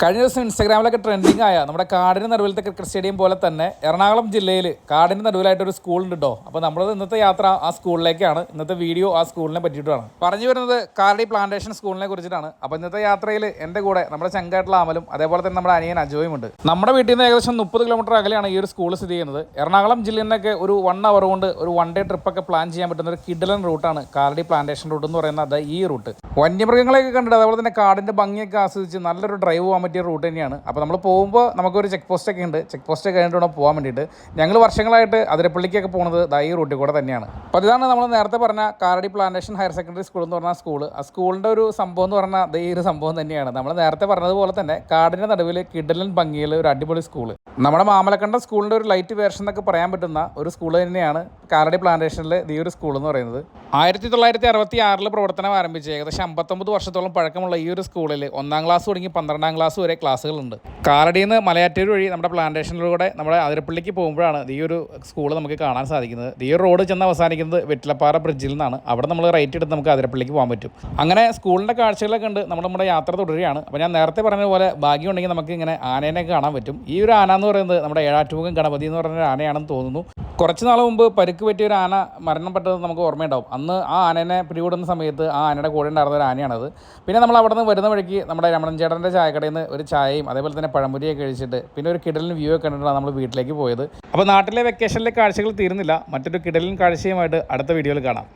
കഴിഞ്ഞ ദിവസം ഇൻസ്റ്റാഗ്രാമിലൊക്കെ ട്രെൻഡിങ് ആയ നമ്മുടെ കാടിന് നടുവിലത്തെ ക്രിക്കറ്റ് സ്റ്റേഡിയം പോലെ തന്നെ എറണാകുളം ജില്ലയിൽ കാടിന് നടുവിലായിട്ട് ഒരു സ്കൂൾ ഉണ്ട് കേട്ടോ അപ്പോൾ നമ്മൾ ഇന്നത്തെ യാത്ര ആ സ്കൂളിലേക്കാണ് ഇന്നത്തെ വീഡിയോ ആ സ്കൂളിനെ പറ്റിയിട്ടാണ് പറഞ്ഞു വരുന്നത് കാർഡി പ്ലാന്റേഷൻ സ്കൂളിനെ കുറിച്ചിട്ടാണ്. അപ്പോൾ ഇന്നത്തെ യാത്രയിൽ എന്റെ കൂടെ നമ്മുടെ ചങ്കായിട്ടുള്ള അമലും അതേപോലെ തന്നെ നമ്മുടെ അനിയൻ അജോയും ഉണ്ട്. നമ്മുടെ വീട്ടിൽ നിന്ന് ഏകദേശം മുപ്പത് കിലോമീറ്റർ അകലെയാണ് ഈ ഒരു സ്കൂൾ സ്ഥിതി ചെയ്യുന്നത്. എറണാകുളം ജില്ലയിൽ നിന്നൊക്കെ ഒരു വൺ അവർ കൊണ്ട് ഒരു വൺ ഡേ ട്രിപ്പൊക്കെ പ്ലാൻ ചെയ്യാൻ പറ്റുന്ന ഒരു കിഡലൻ റൂട്ടാണ് കാർഡി പ്ലാന്റേഷൻ റൂട്ട് എന്ന് പറയുന്നത് ഈ റൂട്ട് വന്യമൃഗങ്ങളെയൊക്കെ കണ്ടിട്ട് അതേപോലെ തന്നെ കാടിന്റെ ഭംഗിയൊക്കെ ആസ്വദിച്ച് നല്ലൊരു ഡ്രൈവ് പോകാൻ പറ്റിയ റൂട്ട് തന്നെയാണ്. അപ്പോൾ നമ്മൾ പോകുമ്പോൾ നമുക്കൊരു ചെക്ക് പോസ്റ്റ് ഒക്കെ ഉണ്ട്. ചെക്ക് പോസ്റ്റ് കഴിഞ്ഞിട്ട് വേണം പോകാൻ വേണ്ടിയിട്ട്. ഞങ്ങൾ വർഷങ്ങളായിട്ട് അതിരപ്പള്ളിക്കൊക്കെ പോകുന്നത് ദാ ഈ റൂട്ടിൽ കൂടെ തന്നെയാണ്. അപ്പോൾ ഇതാണ് നമ്മൾ നേരത്തെ പറഞ്ഞ Karadi plantation higher secondary school എന്ന് പറഞ്ഞ സ്കൂൾ ആ സ്കൂളിന്റെ ഒരു സംഭവം എന്ന് പറഞ്ഞാൽ ദേ ഈ ഒരു സംഭവം തന്നെയാണ്. നമ്മൾ നേരത്തെ പറഞ്ഞതുപോലെ തന്നെ കാടിന്റെ നടുവിൽ കിഡലൻ ഭംഗിയിൽ ഒരു അടിപൊളി സ്കൂൾ നമ്മുടെ മാമലക്കണ്ട സ്കൂളിന്റെ ഒരു ലൈറ്റ് വേർഷൻ എന്നൊക്കെ പറയാൻ പറ്റുന്ന ഒരു സ്കൂൾ തന്നെയാണ് കാരടി പ്ലാന്റേഷനിലെ ഈ ഒരു സ്കൂൾ എന്ന് പറയുന്നത്. ആയിരത്തി തൊള്ളായിരത്തി അറുപത്തി ആറിൽ പ്രവർത്തനം ആരംഭിച്ച് ഏകദേശം അമ്പത്തൊമ്പത് വർഷത്തോളം പഴക്കമുള്ള ഈ ഒരു സ്കൂളിൽ ഒന്നാം ക്ലാസ് തുടങ്ങി പന്ത്രണ്ടാം ക്ലാസ് വരെ ക്ലാസ്സുകളുണ്ട്. കാലടിയിൽ നിന്ന് മലയാറ്റൂർ വഴി നമ്മുടെ പ്ലാന്റേഷനിലൂടെ നമ്മുടെ അതിരപ്പള്ളിക്ക് പോകുമ്പോഴാണ് ഈ ഒരു സ്കൂൾ നമുക്ക് കാണാൻ സാധിക്കുന്നത്. ഈ റോഡ് ചെന്ന് അവസാനിക്കുന്നത് വെറ്റിലപ്പാറ ബ്രിഡ്ജിൽ നിന്നാണ്. അവിടെ നമ്മൾ റൈറ്റ് എടുത്ത് നമുക്ക് അതിരപ്പള്ളിക്ക് പോകാൻ പറ്റും. അങ്ങനെ സ്കൂളിന്റെ കാഴ്ചകളൊക്കെ ഉണ്ട് നമ്മൾ നമ്മുടെ യാത്ര തുടരുകയാണ്. അപ്പോൾ ഞാൻ നേരത്തെ പറഞ്ഞ പോലെ ഭാഗ്യമുണ്ടെങ്കിൽ നമുക്ക് ഇങ്ങനെ ആനേനെ കാണാൻ പറ്റും. ഈ ഒരു ആന എന്ന് പറയുന്നത് നമ്മുടെ ഏഴാറ്റുമുഖം ഗണപതി എന്ന് പറയുന്ന ആനയാണെന്ന് തോന്നുന്നു. കുറച്ച് നാൾ മുമ്പ് പരുക്ക് പറ്റിയ ഒരു ആന മരണപ്പെട്ടത് നമുക്ക് ഓർമ്മയുണ്ടാവും. അന്ന് ആ ആനനെ പിടികൂടുന്ന സമയത്ത് ആ ആനയുടെ കൂടെ ഉണ്ടായിരുന്ന ഒരു ആനയാണത്. പിന്നെ നമ്മൾ അവിടെ നിന്ന് വരുന്ന വഴിക്ക് നമ്മുടെ രമണൻ ചേട്ടന്റെ ചായക്കടയിൽ നിന്ന് ഒരു ചായയും അതേപോലെ തന്നെ പഴമുരിയൊക്കെ കഴിച്ചിട്ട് പിന്നെ ഒരു കിടലിന് വ്യൂ ഒക്കെ കണ്ടിട്ടാണ് നമ്മൾ വീട്ടിലേക്ക് പോയത്. അപ്പോൾ നാട്ടിലെ വെക്കേഷനിലെ കാഴ്ചകൾ തീരുന്നില്ല. മറ്റൊരു കിടലിൻ കാഴ്ചയുമായിട്ട് അടുത്ത വീഡിയോയിൽ കാണാം.